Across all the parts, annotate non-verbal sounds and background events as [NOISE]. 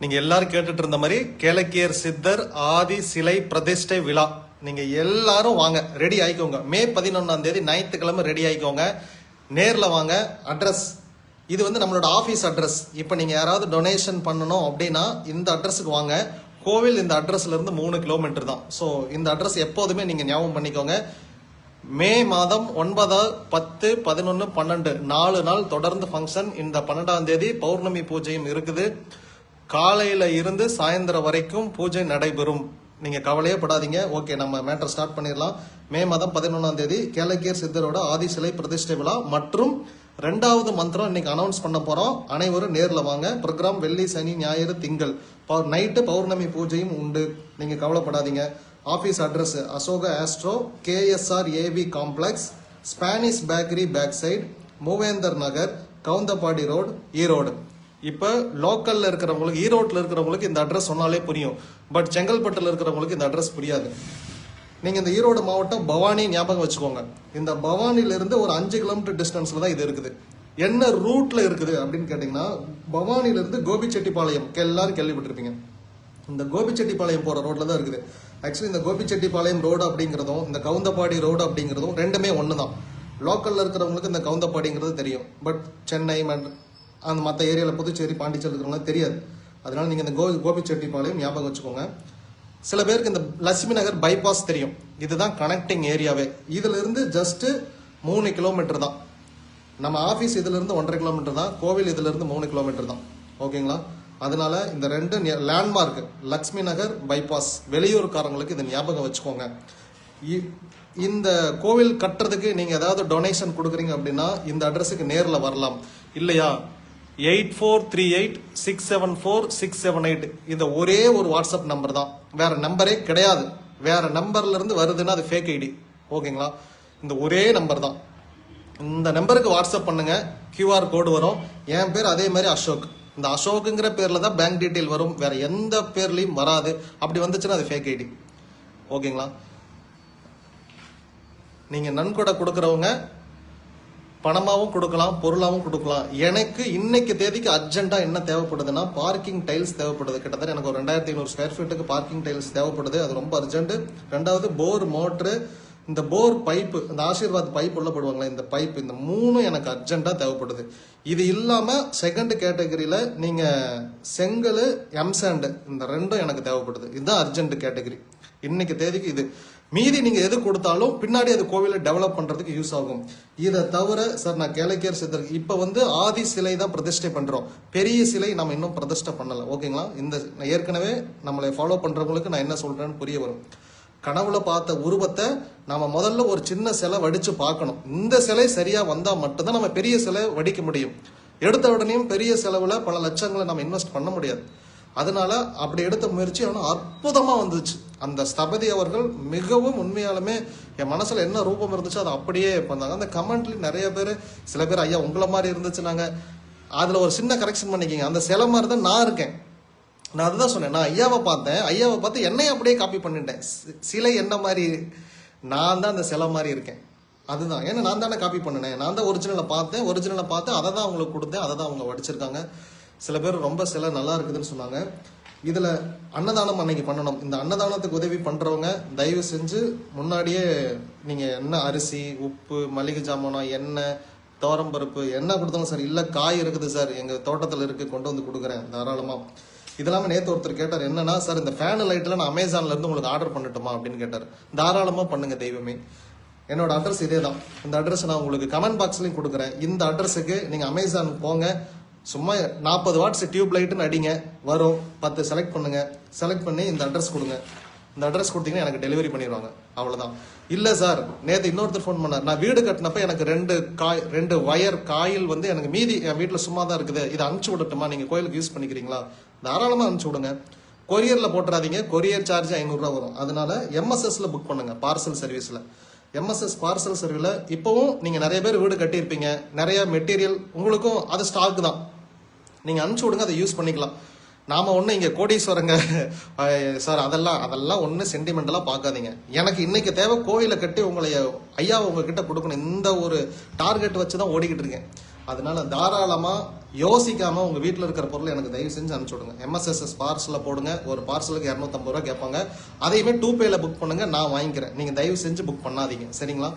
நீங்க எல்லாரும் கேட்டுட்டு இருந்த மாதிரி கேளக்கியர் சித்தர் ஆதி சிலை பிரதிஷ்டை விழா. நீங்க எல்லாரும் வாங்க ரெடி ஆயிக்கோங்க. மே பதினொன்னாம் தேதி ஞாயிற்றுக்கிழமை ரெடி ஆயிக்கோங்க. நேரில் வாங்க அட்ரஸ் இது வந்து நம்மளோட ஆஃபீஸ் அட்ரஸ் இப்போ நீங்கள் யாராவது டொனேஷன் பண்ணணும் அப்படின்னா இந்த அட்ரஸுக்கு வாங்க. கோவில் இந்த அட்ரஸ்லேருந்து மூணு கிலோமீட்டர் தான். ஸோ இந்த அட்ரஸ் எப்போதுமே நீங்கள் ஞாபகம் பண்ணிக்கோங்க. மே மாதம் ஒன்பது பத்து பதினொன்று பன்னெண்டு. நாலு நாள் தொடர்ந்து ஃபங்க்ஷன் இந்த பன்னெண்டாம் தேதி பௌர்ணமி பூஜையும் இருக்குது. காலையில இருந்து சாயந்தரம் வரைக்கும் பூஜை நடைபெறும். நீங்க கவலையே படாதீங்க. ஓகே நம்ம மேட்டர் ஸ்டார்ட் பண்ணிடலாம். மே மாதம் பதினொன்றாம் தேதி கேலக்கியர் சித்தரோட ஆதி சிலை பிரதிஷ்டை விழா மற்றும் ரெண்டாவது மந்திரம் இன்னைக்கு அனௌன்ஸ் பண்ண போறோம். அனைவரும் நேரில் வாங்க. ப்ரோக்ராம் வெள்ளி சனி ஞாயிறு திங்கள். நைட்டு பௌர்ணமி பூஜையும் உண்டு. நீங்க கவலைப்படாதீங்க. Office address Ashoka astro KSR AB complex Spanish bakery back side Moovendhar Nagar Kavundapadi road Erode. இப்போ லோக்கலில் இருக்கிறவங்களுக்கு ஈரோட்டில் இருக்கிறவங்களுக்கு இந்த அட்ரஸ் சொன்னாலே புரியும். பட் செங்கல்பட்டில் இருக்கிறவங்களுக்கு இந்த அட்ரஸ் புரியாது. நீங்கள் இந்த ஈரோடு மாவட்டம் பவானி ஞாபகம் வச்சுக்கோங்க. இந்த பவானியிலிருந்து இருந்து ஒரு அஞ்சு கிலோமீட்டர் டிஸ்டன்ஸில் தான் இது இருக்குது. என்ன ரூட்டில் இருக்குது அப்படின்னு கேட்டிங்கன்னா பவானியிலிருந்து கோபிச்செட்டிப்பாளையம். எல்லாரும் கேள்விப்பட்டிருப்பீங்க. இந்த கோபிச்செட்டிப்பாளையம் போகிற ரோட்டில் தான் இருக்குது. ஆக்சுவலி இந்த கோபிச்செட்டிப்பாளையம் ரோடு அப்படிங்கிறதும் இந்த கவுந்தப்பாடி ரோடு அப்படிங்கிறதும் ரெண்டுமே ஒன்று தான் லோக்கலில் இருக்கிறவங்களுக்கு இந்த கவுந்தப்பாடிங்கிறது தெரியும். பட் சென்னை மட்- அந்த மற்ற ஏரியாவில் புதுச்சேரி பாண்டிச்சேரி இருக்கிறவங்க தெரியாது. அதனால் நீங்கள் இந்த கோ கோபிச்செட்டிப்பாளையம் ஞாபகம் வச்சுக்கோங்க. சில பேருக்கு இந்த லட்சுமி நகர் பைபாஸ் தெரியும். இதுதான் கனெக்டிங் ஏரியாவே இதிலிருந்து ஜஸ்ட்டு மூணு கிலோமீட்டர் தான். நம்ம ஆஃபீஸ் இதிலிருந்து ஒன்றரை கிலோமீட்டர் தான். கோவில் இதிலிருந்து மூணு கிலோமீட்டர் தான். ஓகேங்களா? அதனால இந்த ரெண்டு லேண்ட்மார்க் லக்ஷ்மி நகர் பைபாஸ் வெளியூர்காரங்களுக்கு இதை ஞாபகம் வச்சுக்கோங்க. இ- இந்த கோவில் கட்டுறதுக்கு நீங்கள் ஏதாவது டொனேஷன் கொடுக்குறீங்க அப்படின்னா இந்த அட்ரஸுக்கு நேரில் வரலாம். இல்லையா? Eight four three eight six seven four six seven eight இந்த ஒரே ஒரு வாட்ஸ்அப் நம்பர் தான். வேற நம்பரே கிடையாது. வேற நம்பர்லேருந்து வருதுன்னா அது ஃபேக் ஐடி ஓகேங்களா? இந்த ஒரே நம்பர் தான். இந்த நம்பருக்கு வாட்ஸ்அப் பண்ணுங்க. கியூஆர் கோடு வரும். என் பேர் அதே மாதிரி அசோக். இந்த அசோக்குங்கிற பேரில் தான் பேங்க் டீட்டெயில் வரும். வேற எந்த பேர்லையும் வராது. அப்படி வந்துச்சுன்னா அது ஃபேக் ஐடி ஓகேங்களா? நீங்கள் நன்கொடை கொடுக்குறவங்க பணமாகவும் கொடுக்கலாம் பொருளாகவும் கொடுக்கலாம். எனக்கு இன்னைக்கு தேதிக்கு அர்ஜென்ட்டாக என்ன தேவைப்படுதுன்னா பார்க்கிங் டைல்ஸ் தேவைப்படுது. கிட்டத்தட்ட எனக்கு ஒரு ரெண்டாயிரத்தி ஐநூறு ஸ்கொயர் ஃபீட்டுக்கு பார்க்கிங் டைல்ஸ் தேவைப்படுது. அது ரொம்ப அர்ஜென்ட் ரெண்டாவது போர் மோட்ரு இந்த போர் பைப்பு இந்த ஆசீர்வாத் பைப் உள்ள போடுவாங்களே இந்த பைப் இந்த மூணும் எனக்கு அர்ஜென்ட்டாக தேவைப்படுது. இது இல்லாமல் செகண்ட் கேட்டகரியில் நீங்கள் செங்கல் எம்சாண்டு இந்த ரெண்டும் எனக்கு தேவைப்படுது. இதுதான் அர்ஜென்ட் கேட்டகரி இன்னைக்கு தேதிக்கு இது. மீதி நீங்க எது கொடுத்தாலும் பின்னாடி அது கோவிலை டெவலப் பண்றதுக்கு யூஸ் ஆகும். இதை தவிர சார் நான் கேளக்கியர் சித்தர் இப்ப வந்து ஆதி சிலை தான் பிரதிஷ்டை பண்றோம். பெரிய சிலை நம்ம இன்னும் பிரதிஷ்டை பண்ணல. ஓகேங்களா? இந்த ஏற்கனவே நம்மளை ஃபாலோ பண்றவங்களுக்கு நான் என்ன சொல்றேன்னு புரிய வரும். கனவுல பார்த்த உருவத்தை நாம முதல்ல ஒரு சின்ன சிலை வடிச்சு பார்க்கணும். இந்த சிலை சரியா வந்தா மட்டும்தான் நம்ம பெரிய சிலை வடிக்க முடியும். எடுத்த உடனேயும் பெரிய செலவுல பல லட்சங்களை நம்ம இன்வெஸ்ட் பண்ண முடியாது. அதனால அப்படி எடுத்த முயற்சி ஆனால் அற்புதமாக வந்துச்சு. அந்த ஸ்தபதி அவர்கள் மிகவும் உண்மையாலுமே என் மனசில் என்ன ரூபம் இருந்துச்சோ அதை அப்படியே பண்ணாங்க. அந்த கமெண்ட்லேயும் நிறைய பேர் சில பேர் ஐயா உங்களை மாதிரி இருந்துச்சுனாங்க. அதில் ஒரு சின்ன கரெக்ஷன் பண்ணிக்கிங்க. அந்த சிலை மாதிரி தான் நான் இருக்கேன். நான் அதுதான் சொன்னேன். நான் ஐயாவை பார்த்தேன். ஐயாவை பார்த்து என்னையும் அப்படியே காப்பி பண்ணிட்டேன். சிலை என்ன மாதிரி நான் தான் அந்த சிலை மாதிரி இருக்கேன். அதுதான். ஏன்னா நான் தானே காப்பி பண்ணினேன். நான் தான் ஒரிஜினலை பார்த்தேன். ஒரிஜினலை பார்த்து அதை தான் அவங்களுக்கு கொடுத்தேன். அதை தான் அவங்க வடிச்சிருக்காங்க. சில பேர் ரொம்ப சிலை நல்லா இருக்குதுன்னு சொன்னாங்க. இதில் அன்னதானம் அன்னைக்கு பண்ணணும். இந்த அன்னதானத்துக்கு உதவி பண்ணுறவங்க தயவு செஞ்சு முன்னாடியே நீங்கள் என்ன அரிசி உப்பு மளிகை ஜாமானம் எண்ணெய் தோரம்பருப்பு என்ன கொடுத்தாலும் சார் இல்லை காய் இருக்குது சார் எங்கள் தோட்டத்தில் இருக்குது கொண்டு வந்து கொடுக்குறேன் தாராளமாக இதெல்லாமே நேற்று ஒருத்தர் கேட்டார் என்னன்னா சார் இந்த ஃபேன் லைட்டில் நான் அமேசான்லேருந்து உங்களுக்கு ஆர்டர் பண்ணட்டுமா? அப்படின்னு கேட்டார். தாராளமாக பண்ணுங்கள் தெய்வமே. என்னோட அட்ரஸ் இதே தான் இந்த அட்ரஸ் நான் உங்களுக்கு கமெண்ட் பாக்ஸ்லையும் கொடுக்குறேன். இந்த அட்ரஸுக்கு நீங்கள் அமேசான் போங்க. சும்மா நாற்பது வாட்ஸ் டியூப் லைட்டுன்னு அடிங்க. வரும். பத்து செலக்ட் பண்ணுங்க. செலக்ட் பண்ணி இந்த அட்ரஸ் கொடுங்க. இந்த அட்ரஸ் கொடுத்தீங்கன்னா எனக்கு டெலிவரி பண்ணிடுவாங்க. அவ்வளோதான் இல்லை சார் நேற்று இன்னொருத்தர் ஃபோன் பண்ணார். நான் வீடு கட்டினப்ப எனக்கு ரெண்டு காய் ரெண்டு ஒயர் காயில் வந்து எனக்கு மீதி என் வீட்டில் சும்மா தான் இருக்குது. இதை அனுப்பிச்சி விடட்டுமா? நீங்கள் கோயிலுக்கு யூஸ் பண்ணிக்கிறீங்களா? தாராளமாக அனுப்பிச்சி விடுங்க. கொரியரில் போட்டுறாதீங்க. கொரியர் சார்ஜ் ஐநூறுரூவா வரும். அதனால எம்எஸ்எஸ்ல புக் பண்ணுங்க. பார்சல் சர்வீஸில் எம்எஸ்எஸ் பார்சல் சர்வீஸில் இப்போவும் நீங்கள் நிறைய பேர் வீடு கட்டியிருப்பீங்க. நிறைய மெட்டீரியல் உங்களுக்கும் அது ஸ்டாக் தான். நீங்கள் அனுப்பிச்சி விடுங்க அதை யூஸ் பண்ணிக்கலாம். நாம் ஒன்று இங்கே கோடீஸ்வரங்க சார் அதெல்லாம் அதெல்லாம் ஒன்று சென்டிமெண்டலாக பார்க்காதீங்க. எனக்கு இன்னைக்கு தேவை கோயிலை கட்டி உங்களை ஐயா உங்ககிட்ட கொடுக்கணும். இந்த ஒரு டார்கெட் வச்சு தான் ஓடிக்கிட்டு இருக்கேன். அதனால தாராளமாக யோசிக்காமல் உங்கள் வீட்டில் இருக்கிற பொருளை எனக்கு தயவு செஞ்சு அனுப்பிச்சி விடுங்க. எம்எஸ்எஸ்எஸ் பார்சலில் போடுங்க. ஒரு பார்சலுக்கு இரநூத்தம்பது ரூபா கேட்பாங்க. அதையுமே டூ பேயில் புக் பண்ணுங்கள் நான் வாங்கிக்கிறேன். நீங்கள் தயவு செஞ்சு புக் பண்ணாதீங்க. சரிங்களா?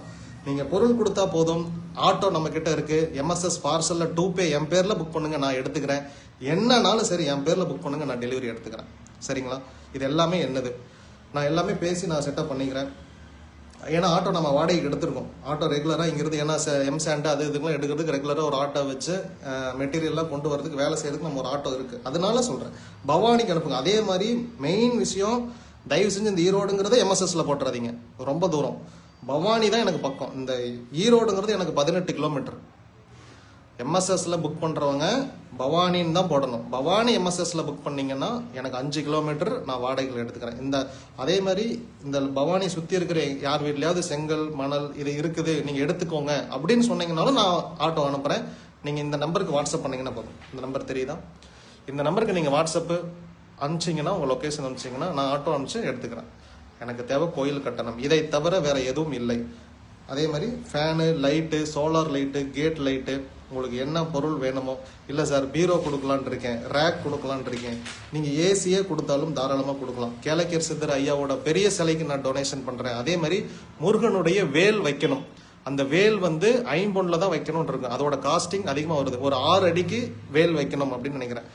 நீங்க பொருள் கொடுத்தா போதும். ஆட்டோ நம்ம கிட்ட இருக்கு எம்எஸ்எஸ் பார்சல்ல டூ பே என் பேர்ல புக் பண்ணுங்க நான் எடுத்துக்கிறேன். என்னனாலும் சரி என் பேர்ல புக் பண்ணுங்க நான் டெலிவரி எடுத்துக்கிறேன். சரிங்களா? இது எல்லாமே என்னது? நான் எல்லாமே பேசி நான் செட்டப் பண்ணிக்கிறேன். ஏன்னா ஆட்டோ நம்ம வாடகைக்கு எடுத்துருக்கோம். ஆட்டோ ரெகுலராக இங்கிருந்து ஏன்னா எம் சாண்ட் அது இதுக்கெல்லாம் எடுக்கிறதுக்கு ரெகுலராக ஒரு ஆட்டோ வச்சு மெட்டீரியல்லாம் கொண்டு வரதுக்கு வேலை செய்யறதுக்கு நம்ம ஒரு ஆட்டோ இருக்குது அதனால சொல்கிறேன் பவானிக்கு அனுப்புங்க. அதே மாதிரி மெயின் விஷயம் தயவு செஞ்சு இந்த ஈரோடுங்கிறத எம்எஸ்எஸ்ல போட்டுறாதீங்க. ரொம்ப தூரம். பவானி தான் எனக்கு பக்கம். இந்த ஈரோடுங்கிறது எனக்கு பதினெட்டு கிலோமீட்டர் எம்எஸ்எஸ்ல புக் பண்ணுறவங்க பவானின்னு தான் போடணும். பவானி எம்எஸ்எஸ்ல புக் பண்ணிங்கன்னா எனக்கு அஞ்சு கிலோமீட்டர் நான் வாடகைகள் எடுத்துக்கிறேன். இந்த அதே மாதிரி இந்த பவானி சுற்றி இருக்கிற யார் வீட்லையாவது செங்கல் மணல் இது இருக்குது நீங்கள் எடுத்துக்கோங்க அப்படின்னு சொன்னீங்கனாலும் நான் ஆட்டோ அனுப்புகிறேன் நீங்கள் இந்த நம்பருக்கு வாட்ஸ்அப் பண்ணிங்கன்னா போதும். இந்த நம்பர் தெரியுதா? இந்த நம்பருக்கு நீங்கள் வாட்ஸ்அப்பு அனுப்பிச்சிங்கன்னா உங்கள் லொக்கேஷன் அனுப்பிச்சிங்கன்னா நான் ஆட்டோ அனுப்பிச்சு எடுத்துக்கிறேன். எனக்கு தேவை கோயில் கட்டணம். இதை தவிர வேற எதுவும் இல்லை. அதே மாதிரி fan light solar light gate light உங்களுக்கு என்ன பொருள் வேணுமோ இல்லை சார் பீரோ கொடுக்கலான் இருக்கேன் ரேக் கொடுக்கலான் இருக்கேன். நீங்கள் ஏசியே கொடுத்தாலும் தாராளமாக கொடுக்கலாம். கேளக்கியர் சித்தர் ஐயாவோட பெரிய சிலைக்கு நான் டொனேஷன் பண்ணுறேன் அதே மாதிரி முருகனுடைய வேல் வைக்கணும். அந்த வேல் வந்து ஐம்பொன்ல தான் வைக்கணும்னு இருக்கு. அதோட காஸ்டிங் அதிகமாக வருது. ஒரு ஆறு அடிக்கு வேல் வைக்கணும் அப்படின்னு நினைக்கிறேன்.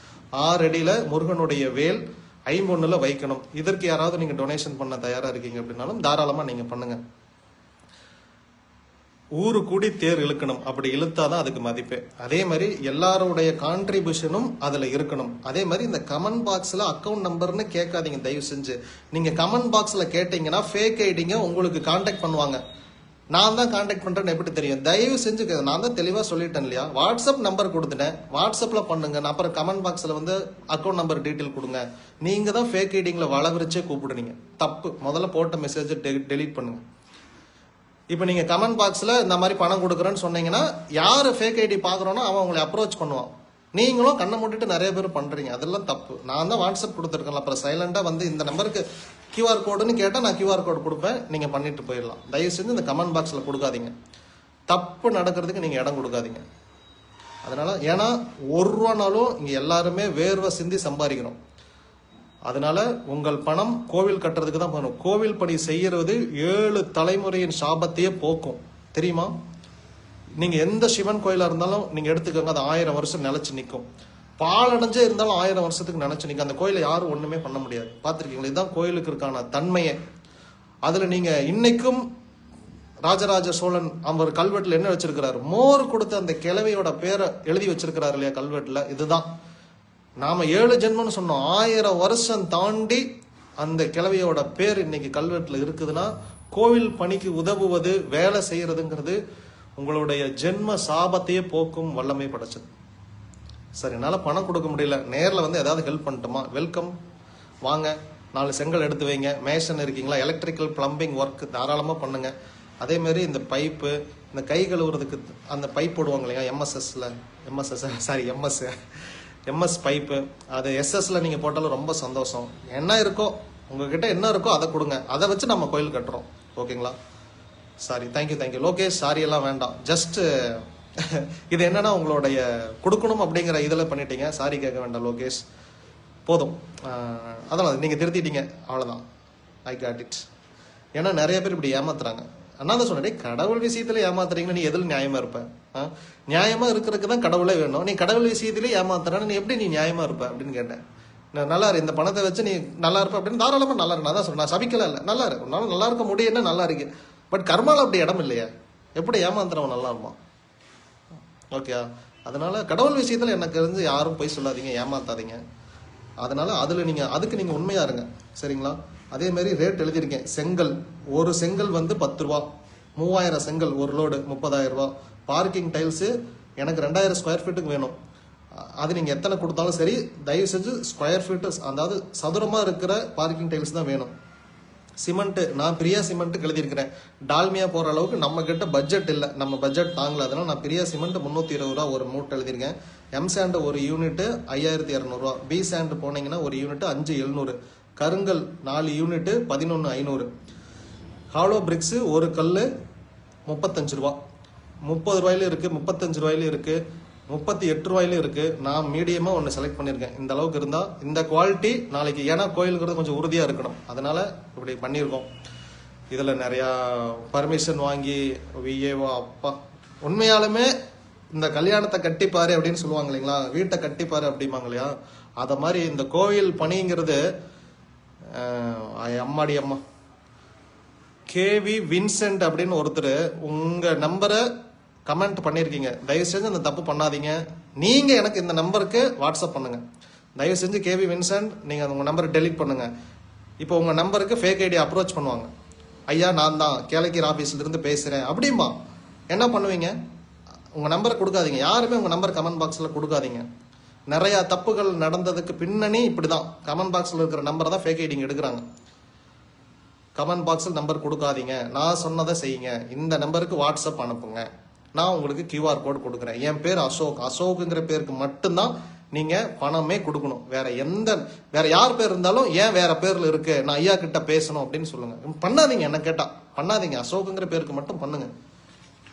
ஆறு அடியில் முருகனுடைய வேல் ஐம்பொன்னுல வைக்கணும். இதற்கு யாராவது நீங்க டொனேஷன் பண்ண தயாரா இருக்கீங்க அப்படின்னாலும் தாராளமா நீங்க பண்ணுங்க. ஊரு கூடி தேர் இழுக்கணும். அப்படி இழுத்தாதான் அதுக்கு மதிப்பு. அதே மாதிரி எல்லாருடைய கான்ட்ரிபியூஷனும் அதுல இருக்கணும். அதே மாதிரி இந்த கமெண்ட் பாக்ஸ்ல அக்கௌண்ட் நம்பர்னு கேட்காதீங்க. தயவு செஞ்சு. நீங்க கமெண்ட் பாக்ஸ்ல கேட்டீங்கன்னா ஃபேக் ஐடிங்க உங்களுக்கு காண்டாக்ட் பண்ணுவாங்க. நான் தான் காண்டாக்ட் பண்ணுறேன் எப்படி தெரியும்? தயவு செஞ்சு நான் தான் தெளிவாக சொல்லிட்டேன் இல்லையா? வாட்ஸ்அப் நம்பர் கொடுத்துட்டேன். வாட்ஸ்அப்பில் பண்ணுங்க. நான் அப்புறம் கமெண்ட் பாக்ஸில் வந்து அக்கௌண்ட் நம்பர் டீட்டெயில் கொடுங்க. நீங்கள் தான் ஃபேக் ஐடிங்களை வளவிரிச்சே கூப்பிடுறீங்க தப்பு. முதல்ல போட்ட மெசேஜ் டெலீட் பண்ணுங்க. இப்போ நீங்கள் கமெண்ட் பாக்ஸில் இந்த மாதிரி பணம் கொடுக்குறேன்னு சொன்னீங்கன்னா யார் ஃபேக் ஐடி பார்க்குறோன்னா அவன் உங்களை அப்ரோச் பண்ணுவான். நீங்களும் கண்ணை மூடிட்டு நிறைய பேர் பண்ணுறீங்க அதெல்லாம் தப்பு. நான் தான் வாட்ஸ்அப் கொடுத்துருக்கேன் அப்புறம் சைலண்டாக வந்து இந்த நம்பருக்கு கியூஆர் கோடுன்னு கேட்டால் நான் கியூஆர் கோடு கொடுப்பேன். நீங்கள் பண்ணிட்டு போயிடலாம். தயவு செஞ்சு இந்த கமெண்ட் பாக்ஸில் கொடுக்காதீங்க. தப்பு நடக்கிறதுக்கு நீங்கள் இடம் கொடுக்காதீங்க. அதனால் ஏன்னா ஒரு ரூபானாலும் இங்கே எல்லாருமே வேர்வை சிந்தி சம்பாதிக்கிறோம். அதனால உங்கள் பணம் கோவில் கட்டுறதுக்கு தான் போகணும். கோவில் பணி செய்கிறது ஏழு தலைமுறையின் சாபத்தையே போக்கும். தெரியுமா? நீங்கள் எந்த சிவன் கோயிலாக இருந்தாலும் நீங்கள் எடுத்துக்கோங்க அது ஆயிரம் வருஷம் நிலைச்சு நிற்கும் பாலடைஞ்சே இருந்தாலும் ஆயிரம் வருஷத்துக்கு நினச்சி நிற்கும் அந்த கோயிலை யாரும் ஒன்றுமே பண்ண முடியாது. பார்த்துருக்கீங்களா? இதுதான் கோயிலுக்கு இருக்கான தன்மையே. அதில் நீங்கள் இன்னைக்கும் ராஜராஜ சோழன் அவர் கல்வெட்டில் என்ன வச்சிருக்கிறார்? மோர் கொடுத்த அந்த கிழவியோட பேரை எழுதி வச்சிருக்கிறார் இல்லையா கல்வெட்டில்? இதுதான். நாம் ஏழு ஜென்மம்னு சொன்னோம். ஆயிரம் வருஷம் தாண்டி அந்த கிழவியோட பேர் இன்னைக்கு கல்வெட்டில் இருக்குதுன்னா கோவில் பணிக்கு உதவுவது வேலை செய்யறதுங்கிறது உங்களுடைய ஜென்ம சாபத்தையே போக்கும் வல்லமை படைச்சது. சரி என்னால் பணம் கொடுக்க முடியல. நேரில் வந்து ஏதாவது ஹெல்ப் பண்ணட்டுமா? வெல்கம் வாங்க. நாலு செங்கல் எடுத்து வைங்க. மேஷன் இருக்கீங்களா? எலக்ட்ரிக்கல் பிளம்பிங் ஒர்க் தாராளமாக பண்ணுங்க. அதேமாரி இந்த பைப்பு இந்த கை கழுவுறதுக்கு அந்த பைப் போடுவாங்க இல்லையா? எம்எஸ்எஸ்ல MSS sorry MS MS pipe அது எஸ்எஸ்ல நீங்கள் போட்டாலும் ரொம்ப சந்தோஷம். என்ன இருக்கோ உங்ககிட்ட என்ன இருக்கோ அதை கொடுங்க. அதை வச்சு நம்ம கோயில் கட்டுறோம். ஓகேங்களா? Sorry thank you thank you Lokesh sorry எல்லாம் வேண்டாம். ஜஸ்ட் இது என்னன்னா உங்களுடைய கொடுக்கணும் அப்படிங்கிற இதில் பண்ணிட்டீங்க. சாரி கேட்க வேண்டாம் லோகேஷ் போதும். அதெல்லாம் நீங்கள் திருத்திட்டீங்க. அவ்வளோதான் ஐ காட் இட் ஏன்னா நிறைய பேர் இப்படி ஏமாத்துறாங்க. அண்ணா தான் சொன்னேன் கடவுள் விஷயத்துல ஏமாத்துறீங்கன்னா நீ எதில் நியாயமா இருப்ப? ஆ? நியாயமா இருக்கிறதுக்கு தான் கடவுளே வேணும். நீ கடவுள் விஷயத்திலே ஏமாத்துறான்னு நீ எப்படி நீ நியாயமா இருப்ப அப்படின்னு கேட்டேன். நான் நல்லா இரு இந்த பணத்தை வச்சு நீ நல்லா இருப்ப அப்படின்னு தாராளமா நல்லா இருக்கு நான் தான் சொன்னேன் நான் சபிக்கல இல்லை. நல்லா இருக்கு உன்னால நல்லா இருக்க முடியும்னா நல்லா இருக்கு பட் கர்மாவில் அப்படி இடம் இல்லையா. எப்படி ஏமாத்துறவன் நல்லா இருப்பான்? ஓகே அதனால் கடவுள் விஷயத்தில் எனக்கு தெரிஞ்சு யாரும் போய் சொல்லாதீங்க ஏமாத்தாதீங்க. அதனால் அதில் நீங்கள் அதுக்கு நீங்கள் உண்மையாக இருங்க. சரிங்களா? அதே மாதிரி ரேட் எழுதியிருக்கேன். செங்கல் ஒரு செங்கல் வந்து பத்து ரூபா. மூவாயிரம் செங்கல் ஒரு லோடு முப்பதாயிரம் ரூபா. பார்க்கிங் டைல்ஸு எனக்கு ரெண்டாயிரம் ஸ்கொயர் ஃபீட்டுக்கு வேணும். அது நீங்கள் எத்தனை கொடுத்தாலும் சரி தயவு செஞ்சு ஸ்கொயர் ஃபீட்டு அதாவது சதுரமாக இருக்கிற பார்க்கிங் டைல்ஸ் தான் வேணும். சிமெண்ட்டு நான் பிரியா சிமெண்ட்டு எழுதியிருக்கிறேன் டால்மியா போகிற அளவுக்கு நம்ம பட்ஜெட் இல்லை. நம்ம பட்ஜெட் தாங்கல. அதனால் நான் பிரியா சிமெண்ட் முந்நூற்றி இருபது ரூபா ஒரு மூட்டை எழுதியிருக்கேன். எம் சாண்டு ஒரு யூனிட்டு ஐயாயிரத்தி இரநூறுவா. பி சாண்டு போனீங்கன்னா ஒரு யூனிட்டு அஞ்சு எழுநூறு. கருங்கல் நாலு யூனிட்டு பதினொன்று ஐநூறு. ஹாலோ பிரிக்ஸு ஒரு கல் முப்பத்தஞ்சு ரூபா. முப்பது ரூபாயிலும் இருக்குது முப்பத்தஞ்சு ரூபாயிலும் இருக்குது முப்பத்தி எட்டு ரூபாயிலும் இருக்கு. நான் மீடியமா ஒன்று செலக்ட் பண்ணியிருக்கேன் இந்த அளவுக்கு இருந்தா இந்த குவாலிட்டி நாளைக்கு ஏன்னா கோயிலுங்கிறது கொஞ்சம் உறுதியா இருக்கணும். அதனால இப்படி பண்ணியிருக்கோம் இதுல நிறைய பர்மிஷன் வாங்கி விஏஓ அப்பா. உண்மையாலுமே இந்த கல்யாணத்தை கட்டிப்பாரு அப்படின்னு சொல்லுவாங்க இல்லைங்களா? வீட்டை கட்டிப்பாரு அப்படிம்பாங்க இல்லையா? அத மாதிரி இந்த கோவில் பணிங்கிறது அம்மாடி அம்மா. கேவி வின்சென்ட் அப்படின்னு ஒருத்தர் உங்க நம்பரை கமெண்ட் பண்ணிருக்கீங்க. தயவு செஞ்சு இந்த தப்பு பண்ணாதீங்க. நீங்கள் எனக்கு இந்த நம்பருக்கு வாட்ஸ்அப் பண்ணுங்க. தயவு செஞ்சு கேவி வின்சென்ட் நீங்கள் உங்கள் நம்பரை டெலிட் பண்ணுங்க. இப்போ உங்கள் நம்பருக்கு ஃபேக் ஐடி அப்ரோச் பண்ணுவாங்க. ஐயா நான் தான் கேலக்கிர் ஆஃபீஸ்லேருந்து பேசுகிறேன் அப்படிம்பா. என்ன பண்ணுவீங்க? உங்கள் நம்பரை கொடுக்காதீங்க. யாருமே உங்கள் நம்பர் கமெண்ட் பாக்ஸில் கொடுக்காதீங்க. நிறையா தப்புகள் நடந்ததுக்கு பின்னணி இப்படி தான் கமெண்ட் பாக்ஸில் இருக்கிற நம்பரை தான் ஃபேக் ஐடிங்க எடுக்கிறாங்க. கமெண்ட் பாக்ஸில் நம்பர் கொடுக்காதீங்க. நான் சொன்னதை செய்யுங்க. இந்த நம்பருக்கு வாட்ஸ்அப் அனுப்புங்க. நான் உங்களுக்கு கியூஆர் கோடு கொடுக்குறேன். என் பேர் அசோக். அசோக்குங்கிற பேருக்கு மட்டும்தான் நீங்க பணமே கொடுக்கணும். வேற எந்த வேற யார் பேர் இருந்தாலும் ஏன் வேற பேர்ல இருக்கு? நான் ஐயா கிட்ட பேசணும் அப்படின்னு சொல்லுங்க. பண்ணாதீங்க என்ன கேட்டா. பண்ணாதீங்க. அசோக்குங்கிற பேருக்கு மட்டும் பண்ணுங்க.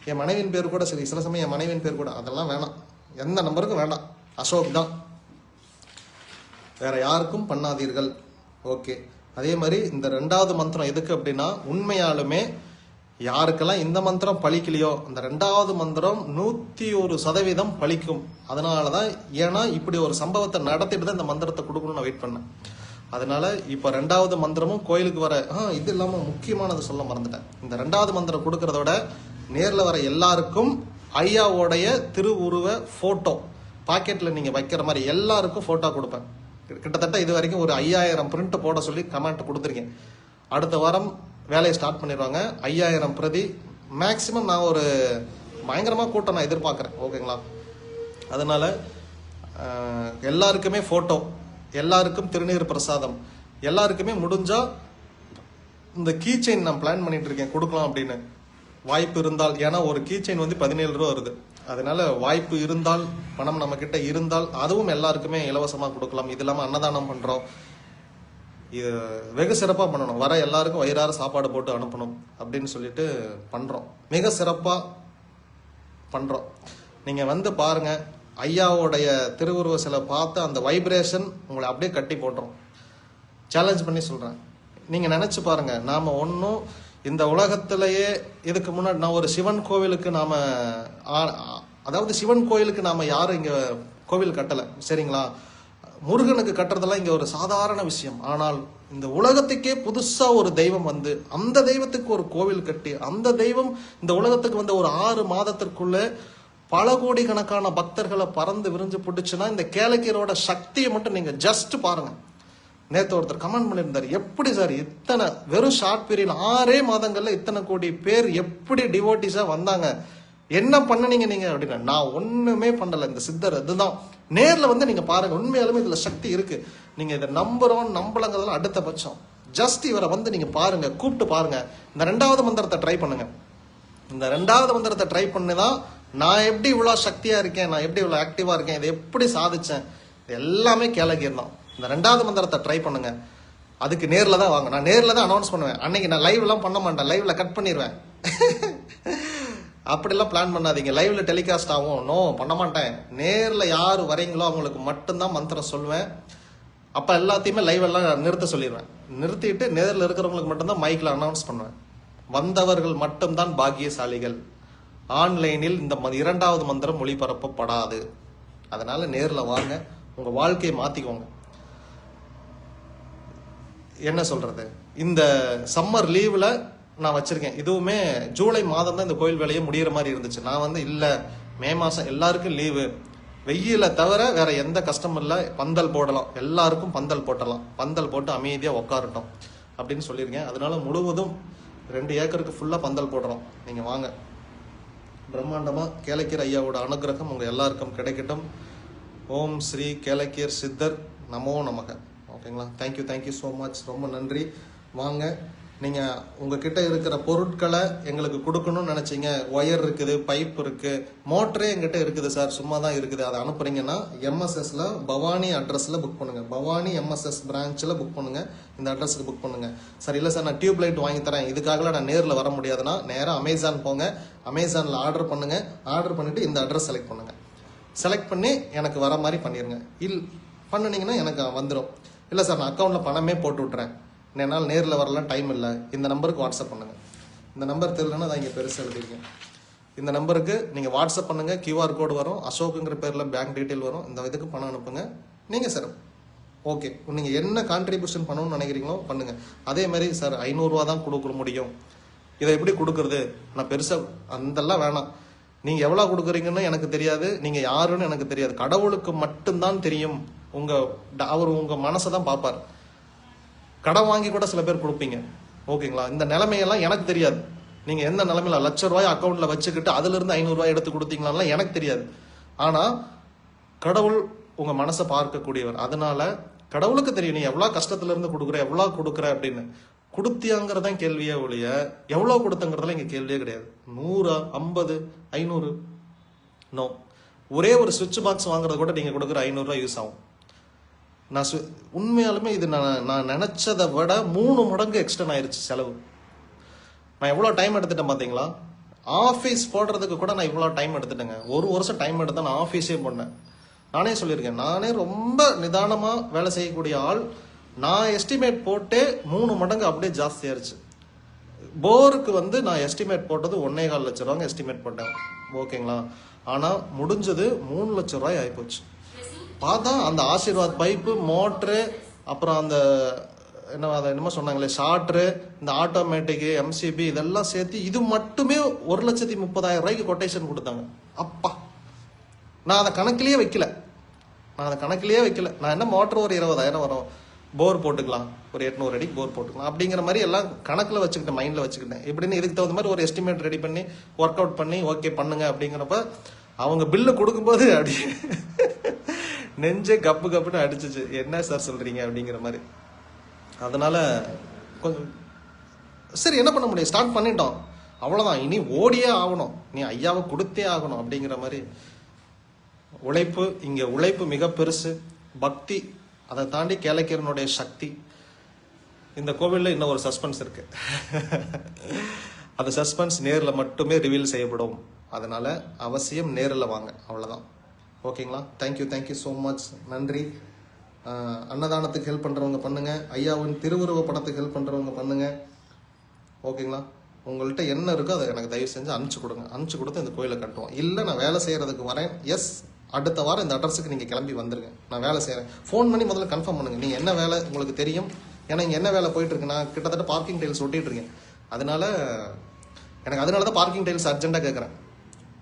என் மனைவியின் பேர் கூட சரி சில சமயம் என் மனைவியின் பேர் கூட அதெல்லாம் வேணாம். எந்த நம்பருக்கும் வேண்டாம் அசோக் தான். வேற யாருக்கும் பண்ணாதீர்கள். ஓகே. அதே மாதிரி இந்த ரெண்டாவது மந்திரம் எதுக்கு அப்படின்னா உண்மையாலுமே யாருக்கெல்லாம் இந்த மந்திரம் பழிக்கலையோ அந்த ரெண்டாவது மந்திரம் நூத்தி ஒரு சதவீதம் பழிக்கும். அதனால தான் ஏன்னா இப்படி ஒரு சம்பவத்தை நடத்திட்டு தான் இந்த மந்திரத்தை கொடுக்கணும்னு நான் வெயிட் பண்ணேன். அதனால இப்போ ரெண்டாவது மந்திரமும் கோயிலுக்கு வர இது இல்லாமல் முக்கியமானது சொல்ல மறந்துட்டேன். இந்த ரெண்டாவது மந்திரம் கொடுக்கறத விட நேரில் வர எல்லாருக்கும் ஐயாவோடைய திருவுருவ ஃபோட்டோ பாக்கெட்டில் நீங்கள் வைக்கிற மாதிரி எல்லாருக்கும் ஃபோட்டோ கொடுப்பேன். கிட்டத்தட்ட இது வரைக்கும் ஒரு ஐயாயிரம் பிரிண்ட் போட சொல்லி கமெண்ட் கொடுத்துருக்கேன். அடுத்த வாரம் வேலையை ஸ்டார்ட் பண்ணிடுவாங்க. ஐயாயிரம் பிரதி. மேக்சிமம் நான் ஒரு பயங்கரமாக கூட்டம் நான் எதிர்பார்க்குறேன். ஓகேங்களா அதனால எல்லாருக்குமே ஃபோட்டோ எல்லாருக்கும் திருநீர் பிரசாதம் எல்லாருக்குமே முடிஞ்சால் இந்த கீ செயின் நான் பிளான் பண்ணிட்டு இருக்கேன். கொடுக்கலாம் அப்படின்னு. வாய்ப்பு இருந்தால் ஏன்னா ஒரு கீ செயின் வந்து பதினேழு ரூபா வருது. அதனால வாய்ப்பு இருந்தால் பணம் நம்மக்கிட்ட இருந்தால் அதுவும் எல்லாருக்குமே இலவசமாக கொடுக்கலாம். இது இல்லாமல் அன்னதானம் பண்ணுறோம் இது வெகு சிறப்பாக பண்ணணும். வர எல்லாருக்கும் வயிறார சாப்பாடு போட்டு அனுப்பணும் அப்படின்னு சொல்லிட்டு பண்ணுறோம் மிக சிறப்பாக பண்ணுறோம் நீங்கள் வந்து பாருங்கள் ஐயாவோடைய திருவுருவ சிலை பார்த்து அந்த வைப்ரேஷன் உங்களை அப்படியே கட்டி போட்டுரும். சேலஞ்ச் பண்ணி சொல்கிறேன் நீங்கள் நினச்சி பாருங்கள் நாம் ஒன்றும் இந்த உலகத்திலேயே இதுக்கு முன்னாடி நான் ஒரு சிவன் கோவிலுக்கு நாம் ஆ- அதாவது சிவன் கோயிலுக்கு நாம் யாரும் இங்கே கோவில் கட்டலை. சரிங்களா? முருகனுக்கு கட்டுறதெல்லாம் இங்கே ஒரு சாதாரண விஷயம். ஆனால் இந்த உலகத்துக்கே புதுசாக ஒரு தெய்வம் வந்து அந்த தெய்வத்துக்கு ஒரு கோவில் கட்டி அந்த தெய்வம் இந்த உலகத்துக்கு வந்த ஒரு ஆறு மாதத்திற்குள்ளே பல கோடி கணக்கான பக்தர்களை பறந்து விரிஞ்சு பிடிச்சுன்னா இந்த கேளக்கீரோட சக்தியை மட்டும் நீங்கள் ஜஸ்ட் பாருங்கள் நேற்று ஒருத்தர் கமெண்ட் பண்ணியிருந்தாரு. எப்படி சார் இத்தனை வெறும் ஷார்ட் பீரியட் ஆறே மாதங்களில் இத்தனை கோடி பேர் எப்படி டிவோட்டிஸாக வந்தாங்க? என்ன பண்ணுனீங்க நீங்க அப்படின்னா நான் ஒண்ணுமே பண்ணல. இந்த சித்தர் இதுதான் நேர்ல வந்து நீங்க பாருங்க உண்மையாலுமே இதுல சக்தி இருக்கு. நீங்க இதை நம்புறோம் நம்பலங்கிறதெல்லாம் அடுத்த பட்சம். ஜஸ்ட் இவரை வந்து நீங்க பாருங்க கூப்பிட்டு பாருங்க. இந்த ரெண்டாவது மந்திரத்தை ட்ரை பண்ணுங்க. இந்த ரெண்டாவது மந்திரத்தை ட்ரை பண்ணி தான் நான் எப்படி இவ்வளோ சக்தியா இருக்கேன் நான் எப்படி இவ்வளோ ஆக்டிவா இருக்கேன் இதை எப்படி சாதிச்சேன் இது எல்லாமே கேளகீர் தான் இந்த ரெண்டாவது மந்திரத்தை ட்ரை பண்ணுங்க. அதுக்கு நேரில் தான் வாங்க. நான் நேரில் தான் அனௌன்ஸ் பண்ணுவேன். அன்னைக்கு நான் லைவ்லாம் பண்ண மாட்டேன். லைவ்ல கட் பண்ணிடுவேன் [LAUGHS] அப்படிலாம் பிளான் பண்ணாதீங்க. லைவ்ல டெலிகாஸ்ட் ஆகும். நோ பண்ண மாட்டேன். நேரில் யார் வரீங்களோ அவங்களுக்கு மட்டும்தான் மந்திரம் சொல்லுவேன். அப்போ எல்லாத்தையுமே லைவ் எல்லாம் நிறுத்த சொல்லிடுவேன். நிறுத்திட்டு நேரில் இருக்கிறவங்களுக்கு மட்டும்தான் மைக்கில் அனௌன்ஸ் பண்ணுவேன். வந்தவர்கள் மட்டும்தான் பாக்கியசாலிகள். ஆன்லைனில் இந்த ம- இரண்டாவது மந்திரம் ஒளிபரப்பப்படாது அதனால நேரில் வாங்க. உங்க வாழ்க்கையை மாத்திக்கோங்க. என்ன சொல்றது? இந்த சம்மர் லீவ்ல நான் வச்சிருக்கேன். இதுவுமே ஜூலை மாதம் தான் இந்த கோயில் வேலையை முடிகிற மாதிரி இருந்துச்சு. நான் வந்து இல்லை மே மாதம் எல்லாருக்கும் லீவு. வெயில தவிர வேற எந்த கஷ்டமும் இல்லை. பந்தல் போடலாம். எல்லாருக்கும் பந்தல் போட்டலாம். பந்தல் போட்டு அமைதியாக உட்காரட்டும் அப்படின்னு சொல்லியிருக்கேன். அதனால முழுவதும் ரெண்டு ஏக்கருக்கு ஃபுல்லாக பந்தல் போடுறோம். நீங்கள் வாங்க. பிரம்மாண்டமாக கேளக்கீர் ஐயாவோட அனுகிரகம் உங்கள் எல்லாருக்கும் கிடைக்கட்டும். ஓம் ஸ்ரீ கேளக்கீர் சித்தர். நமோ நமக. ஓகேங்களா? தேங்க்யூ தேங்க்யூ ஸோ மச் ரொம்ப நன்றி. வாங்க. நீங்கள் உங்ககிட்ட இருக்கிற பொருட்களை எங்களுக்கு கொடுக்கணும்னு நினச்சிங்க. ஒயர் இருக்குது பைப் இருக்குது மோட்டரே எங்கிட்ட இருக்குது சார். சும்மா தான் இருக்குது. அதை அனுப்புறீங்கன்னா எம்எஸ்எஸில் பவானி அட்ரஸில் புக் பண்ணுங்கள் பவானி எம்எஸ்எஸ் பிரான்ச்சில் புக் பண்ணுங்கள் இந்த அட்ரஸுக்கு புக் பண்ணுங்கள் சார் இல்லை சார் நான் டியூப் லைட் வாங்கி தரேன். இதுக்காக நான் நேரில் வர முடியாதுன்னா நேராக அமேசான் போங்க. அமேசானில் ஆர்டர் பண்ணுங்கள் ஆர்டர் பண்ணிவிட்டு இந்த அட்ரஸ் செலக்ட் பண்ணுங்கள் செலக்ட் பண்ணி எனக்கு வர மாதிரி பண்ணிடுங்க இல் பண்ணினீங்கன்னா எனக்கு வந்துடும் இல்லை சார் நான் அக்கௌண்ட்டில் பணமே போட்டு விட்றேன் என்னால் நேரில் வரலாம் டைம் இல்லை. இந்த நம்பருக்கு வாட்ஸ்அப் பண்ணுங்கள் இந்த நம்பர் தெரியலன்னா அதை இங்கே பெருசாக எழுதிருக்கேன் இந்த நம்பருக்கு நீங்கள் வாட்ஸ்அப் பண்ணுங்கள் கியூஆர் கோடு வரும் அசோக்குங்கிற பேரில் பேங்க் டீட்டெயில் வரும். இந்த இதுக்கு பணம் அனுப்புங்க. நீங்கள் சார் ஓகே நீங்கள் என்ன கான்ட்ரிபியூஷன் பண்ணணும்னு நினைக்கிறீங்களோ பண்ணுங்கள் அதே மாதிரி சார் ஐநூறுரூவா தான் கொடுக்க முடியும். இதை எப்படி கொடுக்குறது? நான் பெருசாக அந்தெல்லாம் வேணாம். நீங்கள் எவ்வளோ கொடுக்குறீங்கன்னு எனக்கு தெரியாது. நீங்கள் யாருன்னு எனக்கு தெரியாது. கடவுளுக்கு மட்டும்தான் தெரியும். உங்கள் அவர் உங்கள் மனசை தான் பார்ப்பார். கடன் வாங்கி கூட சில பேர் கொடுப்பீங்க. ஓகேங்களா? இந்த நிலைமையெல்லாம் எனக்கு தெரியாது. நீங்க எந்த நிலைமையில லட்ச ரூபாய் அக்கௌண்ட்ல வச்சுக்கிட்டு அதுல இருந்து எடுத்து கொடுத்தீங்களான்லாம் எனக்கு தெரியாது. ஆனா கடவுள் உங்க மனசை பார்க்கக்கூடியவர். அதனால கடவுளுக்கு தெரியும் நீ எவ்வளவு கஷ்டத்துல இருந்து கொடுக்குற எவ்வளவு கொடுக்குற அப்படின்னு. கொடுத்தியாங்கிறதான் கேள்வியே ஒழிய எவ்வளவு கொடுத்தங்கிறதுல இங்க கேள்வியே கிடையாது. நூறா ஐம்பது ஐநூறு. நோ ஒரே ஒரு சுவிட்ச் பாக்ஸ் வாங்குறது கூட நீங்க கொடுக்குற ஐநூறுரூவா யூஸ் ஆகும். நான் சு- உண்மையாலுமே இது நான் நான் நினச்சதை விட மூணு மடங்கு எக்ஸ்டன் ஆயிடுச்சு செலவு. நான் எவ்வளோ டைம் எடுத்துட்டேன் பார்த்தீங்களா ஆஃபீஸ் போடுறதுக்கு கூட நான் இவ்வளோ டைம் எடுத்துட்டேங்க. ஒரு வருஷம் டைம் எடுத்து நான் ஆஃபீஸே பண்ணேன் நானே சொல்லியிருக்கேன் நானே ரொம்ப நிதானமாக வேலை செய்யக்கூடிய ஆள். நான் எஸ்டிமேட் போட்டே மூணு மடங்கு அப்படியே ஜாஸ்தியாயிருச்சு போருக்கு வந்து நான் எஸ்டிமேட் போட்டது ஒன்னே கால் லட்ச ரூபாங்க எஸ்டிமேட் போட்டேன். ஓகேங்களா ஆனால் முடிஞ்சது மூணு லட்ச ரூபாய் ஆகிப்போச்சு பார்த்தா அந்த ஆசீர்வாத் பைப்பு மோட்ரு அப்புறம் அந்த என்ன அதை என்னமோ சொன்னாங்களே ஷார்ட்ரு இந்த ஆட்டோமேட்டிக்கு எம்சிபி இதெல்லாம் சேர்த்து இது மட்டுமே ஒரு லட்சத்தி முப்பதாயிரம் ரூபாய்க்கு கொட்டேஷன் கொடுத்தாங்க. அப்பா. நான் அதை கணக்கிலேயே வைக்கல. நான் அதை கணக்கிலேயே வைக்கல. நான் என்ன மோட்டர் ஒரு இருபதாயிரம் வரும்? போர் போட்டுக்கலாம். ஒரு எட்நூறு அடிக்கு போர் போட்டுக்கலாம். அப்படிங்கிற மாதிரி எல்லாம் கணக்கில் வச்சுக்கிட்டேன் மைண்டில் வச்சுக்கிட்டேன். இப்படின்னு இதுக்கு தகுந்த மாதிரி ஒரு எஸ்டிமேட் ரெடி பண்ணி ஒர்க் அவுட் பண்ணி ஓகே பண்ணுங்க அப்படிங்கிறப்ப அவங்க பில்லு கொடுக்கும்போது அப்படி நெஞ்சே கப்பு கப்புன்னு அடிச்சிச்சு. என்ன சார் சொல்றீங்க அப்படிங்கிற மாதிரி. அதனால கொஞ்சம் சரி என்ன பண்ண முடியும்? ஸ்டார்ட் பண்ணிட்டோம். அவ்வளோதான் இனி ஓடியே ஆகணும். நீ ஐயாவை கொடுத்தே ஆகணும் அப்படிங்கிற மாதிரி. உழைப்பு இங்கே உழைப்பு மிக பெருசு. பக்தி அதை தாண்டி கேளக்கீரனுடைய சக்தி. இந்த கோவிலில் இன்னும் ஒரு சஸ்பென்ஸ் இருக்கு. அந்த சஸ்பென்ஸ் நேரில் மட்டுமே ரிவீல் செய்யப்படும். அதனால அவசியம் நேரில் வாங்க. அவ்வளோதான் ஓகேங்களா? தேங்க்யூ தேங்க்யூ ஸோ மச் நன்றி. அன்னதானத்துக்கு ஹெல்ப் பண்ணுறவங்க பண்ணுங்கள் ஐயாவின் திருவுருவ படத்துக்கு ஹெல்ப் பண்ணுறவங்க பண்ணுங்கள் ஓகேங்களா? உங்கள்கிட்ட என்ன இருக்கோ அதை எனக்கு தயவு செஞ்சு அனுப்பிச்சி கொடுங்க. அனுப்பிச்சு கொடுத்து இந்த கோயிலை கட்டுவோம். இல்லை நான் வேலை செய்கிறதுக்கு வரேன். எஸ் அடுத்த வாரம் இந்த அட்ரஸுக்கு நீங்கள் கிளம்பி வந்துருங்க. நான் வேலை செய்கிறேன் ஃபோன் பண்ணி முதல்ல கன்ஃபார்ம் பண்ணுங்கள் நீங்கள் என்ன வேலை உங்களுக்கு தெரியும்? ஏன்னா இங்கே என்ன வேலை போயிட்டுருக்கு? நான் கிட்டத்தட்ட பார்க்கிங் டைல்ஸ் ஒட்டிகிட்டு இருக்கேன் அதனால எனக்கு அதனால தான் பார்க்கிங் டைல்ஸ் அர்ஜென்ட்டாக கேட்குறேன்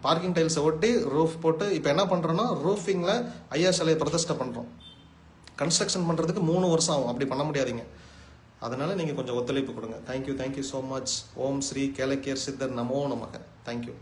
பார்க்கிங் டைல்ஸை ஒட்டி ரூஃப் போட்டு இப்போ என்ன பண்ணுறோன்னா ரூஃபிங்கில் ஐயா சிலையை பிரதிஷ்டை பண்ணுறோம் கன்ஸ்ட்ரக்ஷன் பண்ணுறதுக்கு மூணு வருஷம் ஆகும். அப்படி பண்ண முடியாதீங்க. அதனால் நீங்கள் கொஞ்சம் ஒத்துழைப்பு கொடுங்க. Thank you thank you so much Om Sri கேலக்கியர் சித்தர் நமோ நமக. தேங்க்யூ